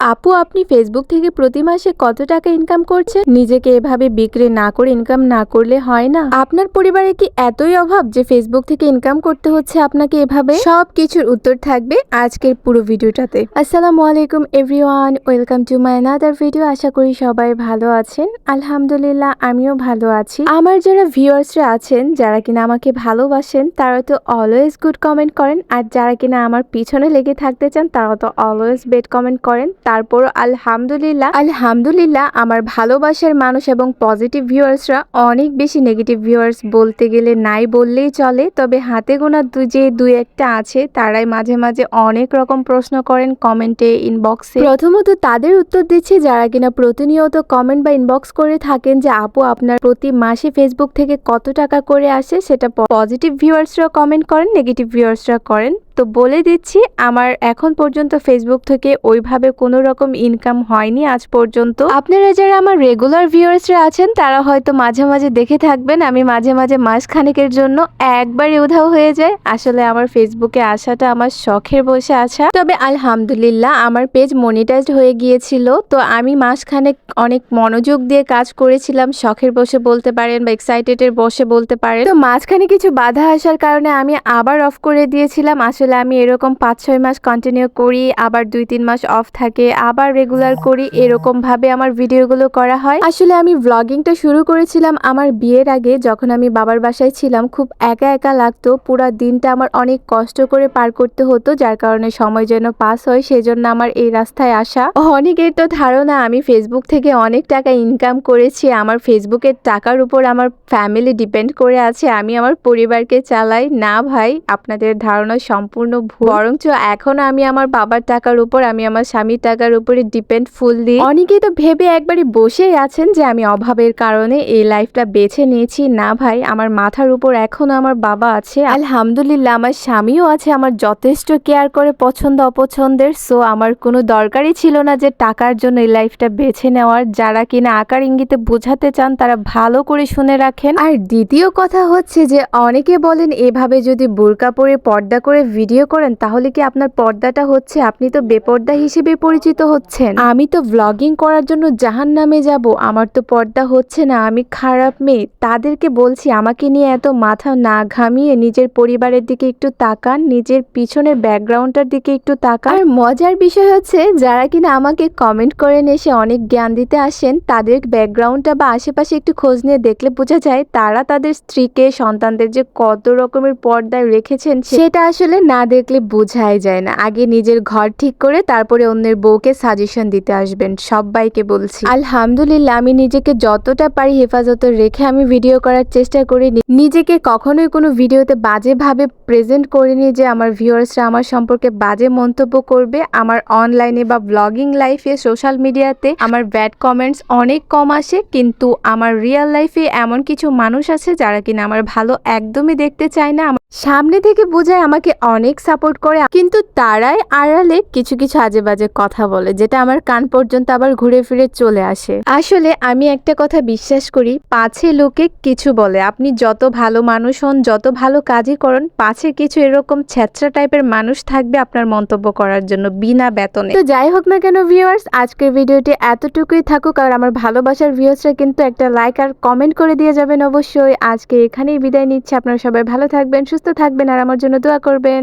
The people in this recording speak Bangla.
আপু, আপনি ফেসবুক থেকে প্রতি মাসে কত টাকা ইনকাম করছেন? নিজেকে এভাবে বিক্রি না করে ইনকাম না করলে হয় না। আপনার পরিবারে কি এতই অভাব যে ফেসবুক থেকে ইনকাম করতে হচ্ছে আপনাকে এভাবে? সব কিছুর উত্তর থাকবে আজকের পুরো ভিডিওটাতে। আসসালামু আলাইকুম everyone welcome to my another video আশা করি সবাই ভালো আছেন। আলহামদুলিল্লাহ, আমিও ভালো আছি। আমার যারা ভিউয়ার্সরা আছেন, যারা কিনা আমাকে ভালোবাসেন, তারা তো অলওয়েজ গুড কমেন্ট করেন। আর যারা কিনা আমার পিছনে লেগে থাকতে চান, তারা তো অলওয়েজ বেড কমেন্ট করেন। তারপর আলহামদুলিল্লাহ। আলহামদুলিল্লাহ, আমার ভালোবাসার মানুষ এবং পজিটিভ ভিউয়ার্সরা অনেক বেশি নেগেটিভ ভিউয়ার্স বলতে গেলে নাই বললেই চলে। তবে হাতে গোনা যে দুই একটা আছে, তারাই মাঝে মাঝে অনেক রকম প্রশ্ন করেন কমেন্টে ইনবক্সে প্রথমত তাদের উত্তর দিচ্ছি যারা কিনা প্রতিনিয়ত কমেন্ট বা ইনবক্স করে থাকেন যে, আপু, আপনার প্রতি মাসে ফেসবুক থেকে কত টাকা করে আসে? সেটা পজিটিভ ভিউয়ার্সরা কমেন্ট করেন নেগেটিভ ভিউয়ার্সরা করেন। তো বলে দিচ্ছি, আমার এখন পর্যন্ত ফেসবুক থেকে ওইভাবে কোনো রকম ইনকাম হয়নি আজ পর্যন্ত। আপনারা যারা আমার রেগুলার ভিউয়ার্সরা আছেন, তারা হয়তো মাঝে মাঝে দেখে থাকবেন, আমি মাঝে মাঝে মাস খানেকের জন্য একবারে উধাও হয়ে যায় আসলে আমার ফেসবুকে আসাটা আমার শখের বসে আসা। তবে আলহামদুলিল্লাহ, আমার পেজ মনিটাইজড হয়ে গিয়েছিল। তো আমি মাসখানেক অনেক মনোযোগ দিয়ে কাজ করেছিলাম, শখের বসে বলতে পারেন বা এক্সাইটেডের বসে বলতে পারেন। তো মাঝখানে কিছু বাধা আসার কারণে আমি আবার অফ করে দিয়েছিলাম। আসলে আমি এরকম পাঁচ ছয় মাস কন্টিনিউ করি, আবার দুই তিন মাস অফ থাকে, আবার রেগুলার করি এরকম ভাবে আমার ভিডিওগুলো করা হয়। আসলে আমি ব্লগিংটা শুরু করেছিলাম আমার বিয়ের আগে, যখন আমি বাবার বাসায় ছিলাম, খুব একা একা লাগতো, পুরো দিনটা আমার অনেক কষ্ট করে পার করতে হতো, যার কারণে সময় যেন পাস হয়, সেজন্য আমার এই রাস্তায় আসা। অনেকের তো ধারণা, আমি ফেসবুক থেকে অনেক টাকা ইনকাম করেছি, আমার ফেসবুকের টাকার উপর আমার ফ্যামিলি ডিপেন্ড করে আছে, আমি আমার পরিবারকে চালাই। না ভাই, আপনাদের ধারণা সম্পূর্ণ ভুল। বরঞ্চ এখন আমি আমার বাবার টাকার উপর আমি আমার স্বামীর টাকার উপরে ডিপেন্ড ফুললি অনেকেই তো ভেবে একবারই বসেই আছেন যে আমি অভাবের কারণে এই লাইফটা বেছে নিয়েছি। না ভাই আমার মাথার উপর এখনও আমার বাবা আছে। আলহামদুলিল্লাহ আমার স্বামীও আছে আমার যথেষ্ট কেয়ার করে পছন্দ অপছন্দের। সো আমার কোনো দরকারই ছিল না যে টাকার জন্য এই লাইফটা বেছে নেওয়ার। যারা কিনা আকার ইঙ্গিতে বোঝাতে চান তারা ভালো করে শুনে রাখেন। আর দ্বিতীয় কথা হচ্ছে যে অনেকে বলেন এভাবে যদি বোরকা পরে পর্দা করে ভিডিও করেন, তাহলে কি আপনার পর্দাটা হচ্ছে আপনি তো বেপর্দা হিসেবে পরিচিত হচ্ছেন? আমি তো ভ্লগিং করার জন্য জাহান নামে যাব, আমার তো পর্দা হচ্ছে না, আমি খারাপ মেয়ে। তাদেরকে বলছি, আমাকে নিয়ে এত মাথা না ঘামিয়ে নিজের পরিবারের দিকে একটু তাকান, নিজের পিছনের ব্যাকগ্রাউন্ডটার দিকে একটু তাকান। আর মজার বিষয় হচ্ছে, যারা কিনা আমাকে কমেন্ট করেন, এসে অনেক জ্ঞান দিতে আসেন, তাদের ব্যাকগ্রাউন্ডটা বা আশেপাশে একটু খোঁজ নিয়ে দেখলে বোঝা যায়, তারা তাদের স্ত্রীকে, সন্তানদের যে কত রকমের পর্দায় রেখেছেন সেটা আসলে না দেখলে বোঝাই যায় না। আগে নিজের ঘর ঠিক করে তারপরে অন্যের বউকে সাজেশন দিতে আসবেন, সবাইকে বলছি। আলহামদুলিল্লাহ, আমি নিজেকে যতটা পারি হেফাজত রেখে আমি ভিডিও করার চেষ্টা করি। নিজেকে কখনোই কোনো ভিডিওতে বাজেভাবে প্রেজেন্ট করিনি যে আমার ভিউয়ার্সরা আমার সম্পর্কে বাজে মন্তব্য করবে। আমার অনলাইনে বা ব্লগিং লাইফে সোশ্যাল মিডিয়াতে আমার ব্যাড কমেন্টস অনেক কম আসে, কিন্তু আমার রিয়েল লাইফে এমন কিছু মানুষ আছে যারা কিনা আমার ভালো একদমই দেখতে চায় না। সামনে থেকে বোঝায় আমাকে অনেক সাপোর্ট করে, কিন্তু তারাই আড়ালে কিছু কিছু আজে বাজে কথা বলে, যেটা আমার কান পর্যন্ত আবার ঘুরে ফিরে চলে আসে। আসলে আমি একটা কথা বিশ্বাস করি, পাছে লোকে কিছু বলে। আপনি যত ভালো মানুষ হন, যত ভালো কাজই করুন, পাছে কিছু এরকম ছ্যাঁচড়া টাইপের মানুষ থাকবে আপনার মন্তব্য করার জন্য বিনা বেতনে। তো যাই হোক না কেন ভিউয়ার্স আজকের ভিডিওটি এতটুকুই থাকুক, আর আমার ভালোবাসার ভিউয়ার্সরা কিন্তু একটা লাইক আর কমেন্ট করে দিয়ে যাবেন অবশ্যই। আজকে এখানেই বিদায় নিচ্ছে, আপনারা সবাই ভালো থাকবেন, সুস্থ থাকবেন, আর আমার জন্য দোয়া করবেন।